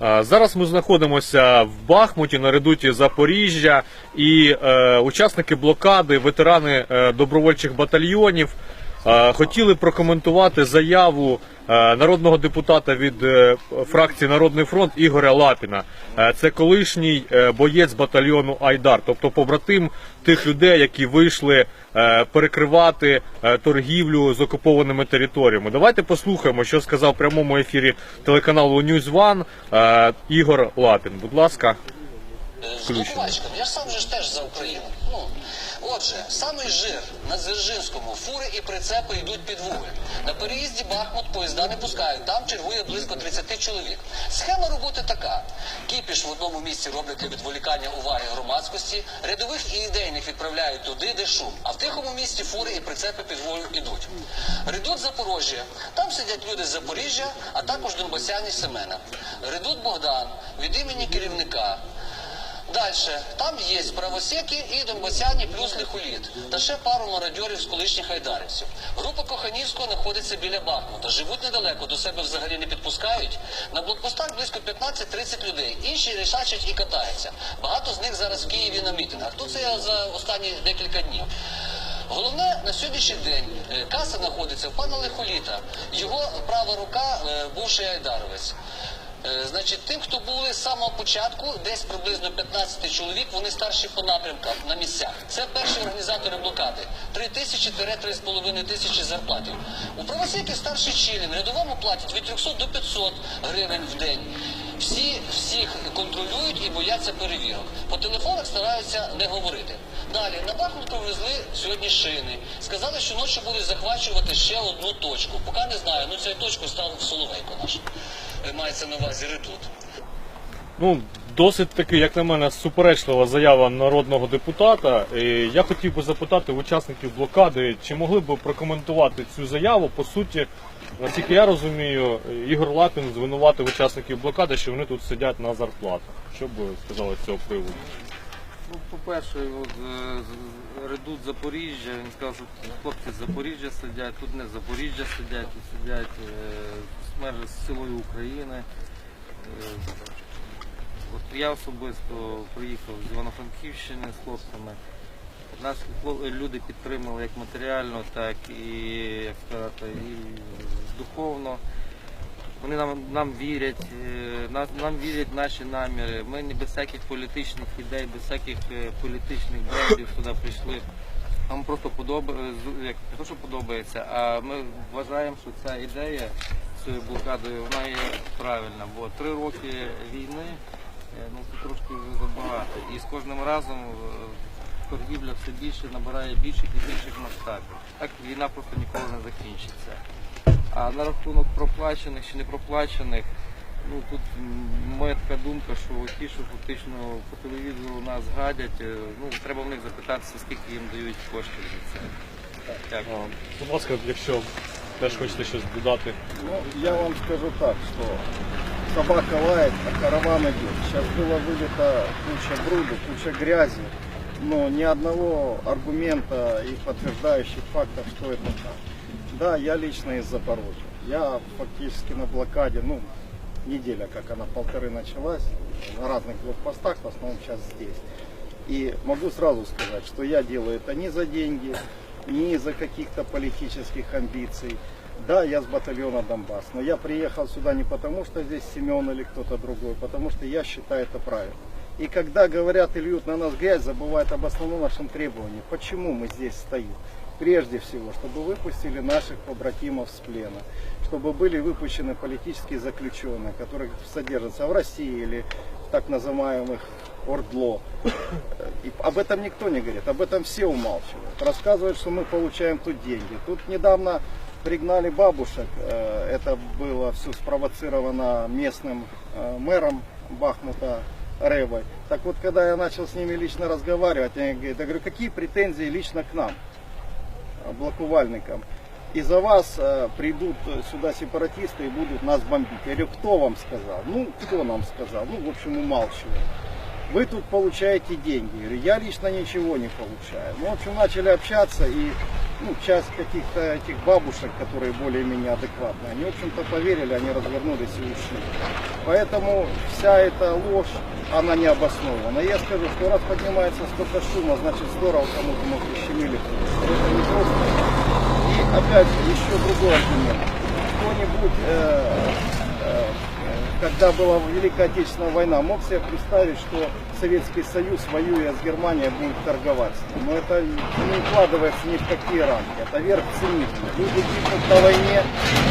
Зараз ми знаходимося в Бахмуті на редуті Запоріжжя, і е, учасники блокади, ветерани е, добровольчих батальйонів, хотіли прокоментувати заяву е, народного депутата від е, фракції Народний фронт Ігоря Лапіна. Е, це колишній боєць батальйону Айдар, тобто побратим тих людей, які вийшли перекривати торгівлю з окупованими територіями. Давайте послухаємо, що сказав в прямому ефірі телеканалу News One Ігор Лапін. Будь ласка. З я ж сам же теж за Україну. Ну, отже, самий жир на Дзержинському, фури і прицепи йдуть під вуголь. На переїзді Бахмут поїзда не пускають, там чергує близько 30 чоловік. Схема роботи така. Кіпіш в одному місці роблять для відволікання уваги громадськості, рядових і ідейних відправляють туди, де шум, а в тихому місці фури і прицепи під вуголь ідуть. Редут Запорожжя, там сидять люди з Запоріжжя, а також Донбасяні Семена. Редут Богдан від імені керівника. Дальше. Там є правосеки і донбасяні плюс лихоліт. Та ще пару мародьорів з колишніх айдарівців. Група Коханівського знаходиться біля Бахмута. Живуть недалеко, до себе взагалі не підпускають. На блокпостах близько 15-30 людей. Інші рішачать і катаються. Багато з них зараз в Києві на мітингах. Тут це я за останні декілька днів. Головне на сьогоднішній день е, каса знаходиться в пана Лихоліта. Його права рука е, бувший айдаровець. Е, Значить, тим, хто були з самого початку, десь приблизно 15 чоловік, вони старші по напрямкам на місцях. Це перші організатори блокади. 3 тисячі 3,5 тисячі зарплатів. У правосеки старші чилі на рядовому платять від 300 до 500 гривень в день. Всі всіх контролюють і бояться перевірок. По телефонах стараються не говорити. Далі на Бахмут привезли сьогодні шини. Сказали, що ночі будуть захвачувати ще одну точку. Поки не знаю. Ну цю точку став Соловейко наш. Мається на увазі редут. Ну, досить таки, як на мене, суперечлива заява народного депутата. І я хотів би запитати учасників блокади, чи могли б прокоментувати цю заяву. По суті, наскільки я розумію, Ігор Лапін звинуватив учасників блокади, що вони тут сидять на зарплатах. Що б ви сказали з цього приводу? Ну, по-перше, от, е, редут Запоріжжя, він сказав, що хлопці з Запоріжжя сидять, тут не Запоріжжя сидять, тут сидять е, майже з цілої України. Е, От я особисто приїхав з Івано-Франківщини з хлопцями. Нас люди підтримали як матеріально, так і, як сказати, і духовно. Вони нам, нам вірять, е, нам, нам вірять наші наміри. Ми не без всяких політичних ідей, без всяких е, політичних брендів сюди прийшли. Нам просто подобається, як не то, що подобається, а ми вважаємо, що ця ідея цією блокадою вона є правильна. Бо три роки війни е, ну це трошки вже забагато. І з кожним разом е, торгівля все більше набирає більших і більших масштабів. Так війна просто ніколи не закінчиться. А на рахунок проплачених чи не проплачених, ну тут моя така думка, що ті, що фактично по телевізору нас гадять, е, ну треба в них запитатися, скільки їм дають коштів за це. Дякую. Будь ласка, якщо теж хочете щось додати. Ну, я вам скажу так, что собака лает, а караван идет. Сейчас было вылито куча бруду, куча грязи, но ни одного аргумента и подтверждающих фактов, что это так. Да, я лично из Запорожья. Я фактически на блокаде, ну, неделя, как она, полторы началась, на разных блокпостах, в основном сейчас здесь. И могу сразу сказать, что я делаю это не за деньги, не из-за каких-то политических амбиций. Да, я с батальона Донбасс, но я приехал сюда не потому, что здесь Семен или кто-то другой, потому что я считаю это правильно. И когда говорят и льют на нас грязь, забывают об основном нашем требовании. Почему мы здесь стоим? Прежде всего, чтобы выпустили наших побратимов с плена, чтобы были выпущены политические заключенные, которые содержатся в России или в так называемых Ордло. И об этом никто не говорит, об этом все умалчивают. Рассказывают, что мы получаем тут деньги. Тут недавно пригнали бабушек, э, это было все спровоцировано местным э, мэром Бахмута Ревой. Так вот, когда я начал с ними лично разговаривать, они говорят, я говорю, какие претензии лично к нам, блокувальникам? Из-за вас э, придут сюда сепаратисты и будут нас бомбить. Я говорю, кто вам сказал? Ну, кто нам сказал? Ну, в общем, умалчивают. Вы тут получаете деньги. Я говорю, я лично ничего не получаю. Ну, в общем, начали общаться и ну, часть каких-то этих бабушек, которые более-менее адекватные, они, в общем-то, поверили, они развернулись и ушли. Поэтому вся эта ложь, она не обоснована. Я скажу, что раз поднимается столько шума, значит здорово кому-то мы прищемили. Это не просто. Опять еще другой аргумент. Кто-нибудь, э, э, когда была Великая Отечественная война, мог себе представить, что Советский Союз, воюя с Германией, будет торговать с ним. Но это не укладывается ни в какие рамки. Это верх цинизма. Люди гибнут на войне,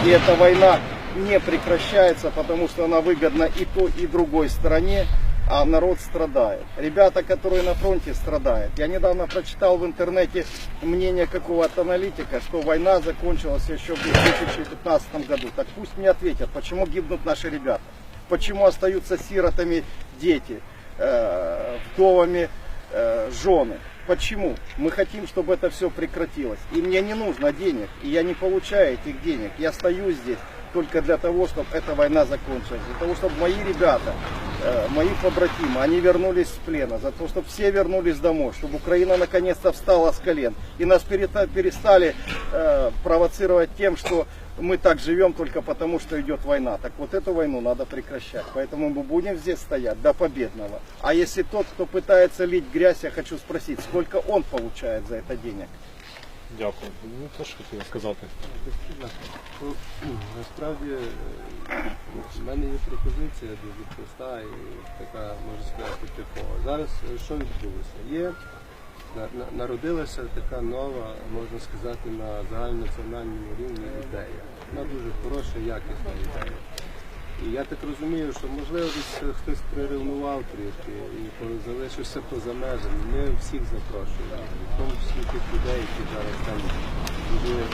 и эта война не прекращается, потому что она выгодна и той, и другой стороне, а народ страдает. Ребята, которые на фронте страдают. Я недавно прочитал в интернете мнение какого-то аналитика, что война закончилась еще в 2015 году. Так пусть мне ответят, почему гибнут наши ребята, почему остаются сиротами дети, э, вдовами э, жены. Почему? Мы хотим, чтобы это все прекратилось. И мне не нужно денег, и я не получаю этих денег. Я стою здесь только для того, чтобы эта война закончилась. Для того, чтобы мои ребята, э, мои побратимы, они вернулись с плена. За то, чтобы все вернулись домой. Чтобы Украина наконец-то встала с колен. И нас перета- перестали э, провоцировать тем, что мы так живем только потому, что идет война. Так вот эту войну надо прекращать. Поэтому мы будем здесь стоять до победного. А если тот, кто пытается лить грязь, я хочу спросить, сколько он получает за это денег? Дякую. Ну, теж хотів сказати. Ну, Насправді е, в мене є пропозиція дуже проста і така, можна сказати, типова. Зараз е, що відбулося? Є на- на- народилася така нова, можна сказати, на загальнонаціональному рівні ідея. Вона дуже хороша, якісна ідея. І я так розумію, що можливо десь хтось приревнував трішки і залишився поза межами. Ми всіх запрошуємо, в тому числі тих людей, які зараз там дуже е,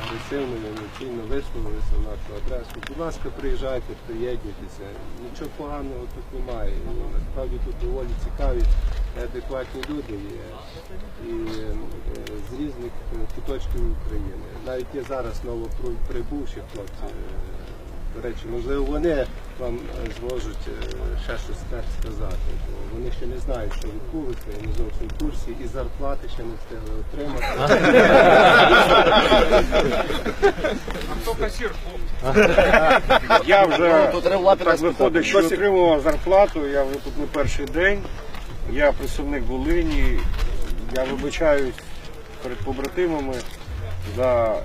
агресивно, емоційно висловилися в нашу адресу. Будь ласка, приїжджайте, приєднуйтеся. Нічого поганого тут немає. І, насправді тут доволі цікаві і адекватні люди є і е, з різних е, куточків України. Навіть є зараз новоприбувші хлопці. До речі, можливо, вони вам е, зможуть е, ще щось так сказати, бо вони ще не знають, що відбулося, і не зовсім в курсі, і зарплати ще не встигли отримати. Я вже Тут треба лапи так виходить, що отримував зарплату, я вже тут не перший день. Я представник Волині. Я вибачаюсь перед побратимами за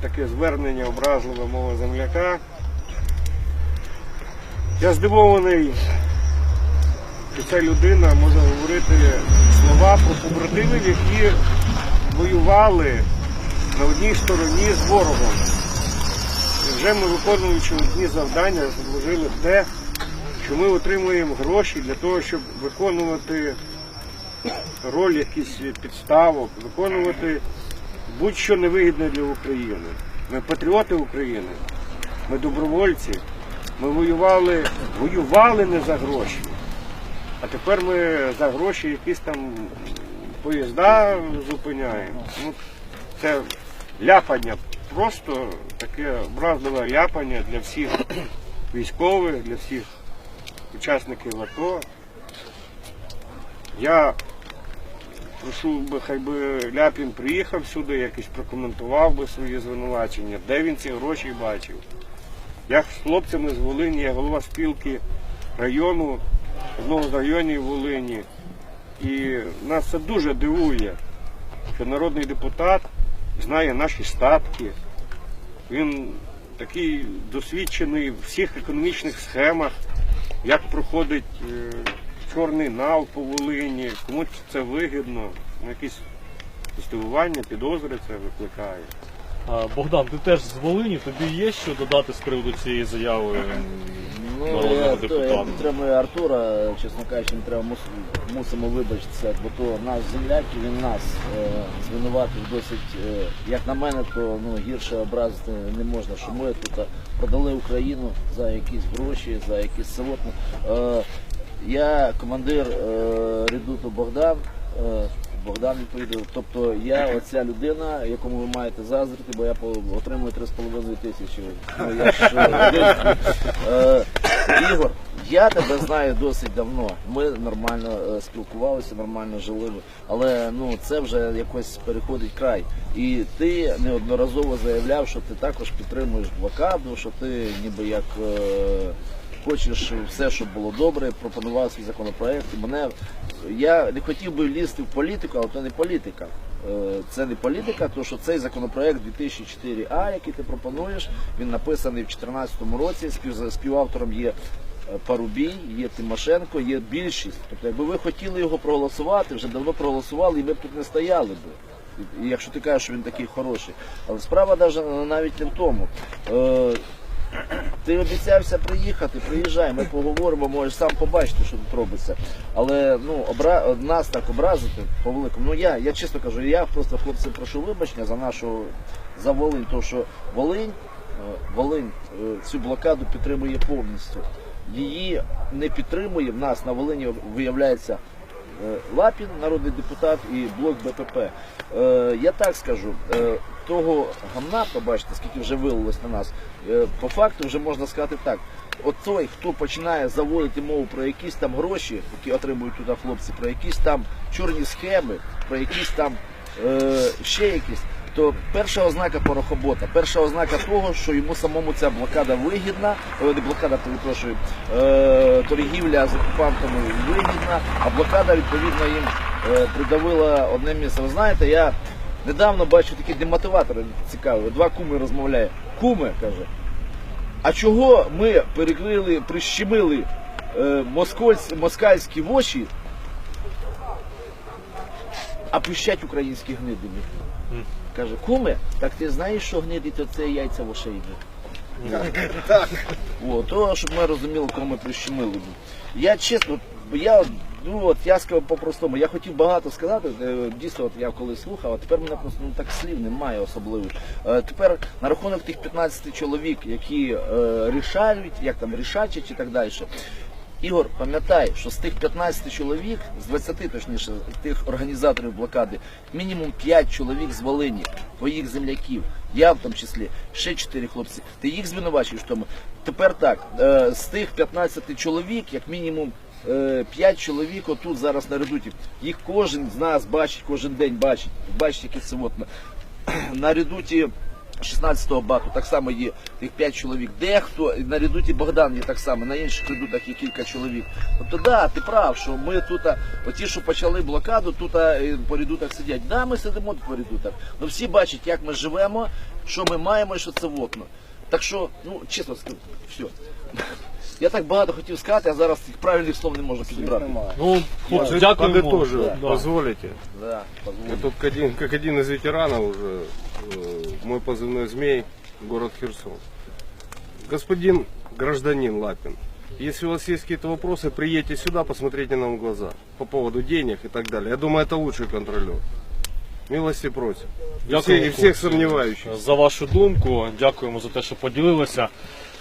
таке звернення образливе мого земляка. Я здивований, що ця людина може говорити слова про побратимів, які воювали на одній стороні з ворогом. І вже ми виконуючи одні завдання, зложили те, що ми отримуємо гроші для того, щоб виконувати роль якихось підставок, виконувати будь-що невигідне для України. Ми патріоти України, ми добровольці, ми воювали, воювали не за гроші. А тепер ми за гроші якісь там поїзда зупиняємо. Ну, це ляпання, просто таке образливе ляпання для всіх військових, для всіх учасників АТО. Я прошу би, хай би Ляпін приїхав сюди, якось прокоментував би свої звинувачення, де він ці гроші бачив. Я з хлопцями з Волині, я голова спілки району, одного з районів Волині. І нас це дуже дивує, що народний депутат знає наші статки. Він такий досвідчений в всіх економічних схемах, як проходить е, чорний нал по Волині, комусь це вигідно, якісь здивування, підозри це викликає. Богдан, ти теж з Волині, тобі є що додати з приводу цієї заяви Ну, народного депутата? підтримую Артура, чесно кажучи, не треба мусимо вибачитися, бо то наш земляк, і він нас е, звинуватив досить, е, як на мене, то ну, гірше образити не можна, що ми тут продали Україну за якісь гроші, за якісь село. Е, я командир е, редуту Богдан. Е, Богдан відповідав. Тобто я оця людина, якому ви маєте заздрити, бо я отримую 3,5 тисячі. Ну, я ж, е, е, Ігор, Я тебе знаю досить давно. Ми нормально е, спілкувалися, нормально жили. Але ну це вже якось переходить край. І ти неодноразово заявляв, що ти також підтримуєш блокаду, що ти ніби як е, хочеш все, щоб було добре, пропонував свій законопроект. Мене я не хотів би лізти в політику, але це не політика. Е, Це не політика, тому що цей законопроект 2004А, який ти пропонуєш, він написаний в 2014 році. Спів, співавтором є е, Парубій, є Тимошенко, є більшість. Тобто, якби ви хотіли його проголосувати, вже давно проголосували, і ми б тут не стояли би. Якщо ти кажеш, що він такий хороший. Але справа навіть навіть не в тому. Ти обіцявся приїхати, приїжджай, ми поговоримо, можеш сам побачити, що тут робиться. Але ну, обра... нас так образити по великому. Ну я, я чесно кажу, я просто хлопці прошу вибачення за нашу за Волинь, тому що Волинь, е, Волинь е, цю блокаду підтримує повністю. Її не підтримує в нас на Волині виявляється е, Лапін, народний депутат, і блок БПП. Я так скажу, того гамна, побачите, скільки вже вилилось на нас, е, по факту вже можна сказати так. От той, хто починає заводити мову про якісь там гроші, які отримують туди хлопці, про якісь там чорні схеми, про якісь там е, ще якісь, то перша ознака порохобота, перша ознака того, що йому самому ця блокада вигідна, о, не блокада, перепрошую, е, торгівля з окупантами вигідна, а блокада відповідно їм е, придавила одне місце. Ви знаєте, я недавно бачив такі демотиватори цікаві. Два куми розмовляє. Куми каже. А чого ми перекрили, прищемили е, москальські воші, а пищать українські гниди? Каже, куме, так ти знаєш, що гниди, то це яйця в ошейні. О, то, щоб ми розуміли, кого ми прищемили. Я чесно, я, ну, от, я сказав по-простому, я хотів багато сказати, е, дійсно, от я коли слухав, а тепер мене просто ну, так слів немає особливих. Е, тепер на рахунок тих 15 чоловік, які е, рішають, як там рішачать і так далі. Ігор, пам'ятай, що з тих 15 чоловік, з 20 точніше, тих організаторів блокади, мінімум 5 чоловік з Волині, твоїх земляків, я в тому числі, ще 4 хлопці. Ти їх звинувачуєш в тому. Тепер так, з тих 15 чоловік, як мінімум 5 чоловік отут зараз на редуті. Їх кожен з нас бачить, кожен день бачить, бачить, які це от на, на редуті 16-го бату так само є тих 5 чоловік. Дехто на редуті Богдан є так само, на інших редутах є кілька чоловік. Тобто, да, ти прав, що ми тут, оті, що почали блокаду, тут е, по редутах сидять. Да, ми сидимо по редутах. але всі бачать, як ми живемо, що ми маємо і що це вокно. Так що, ну, чесно скажу, все. Я так багато хотів сказати, а зараз цих правильних слов не можу підібрати. Немає. Ну, хлопці, Значит, дякуємо. подытожу, Да. позволите. Да, Я позволь. тут как один, как один из ветеранов уже, э, мой позывной «Змей», город Херсон. Господин гражданин Лапин, если у вас есть какие-то вопросы, приедьте сюда, посмотрите нам в глаза по поводу денег и так далее. Я думаю, это лучший контролер. Милости просим. И, все- Дякуємо, и всех хлопці, сомневающихся. за вашу думку. Дякуємо за те, що поділилися.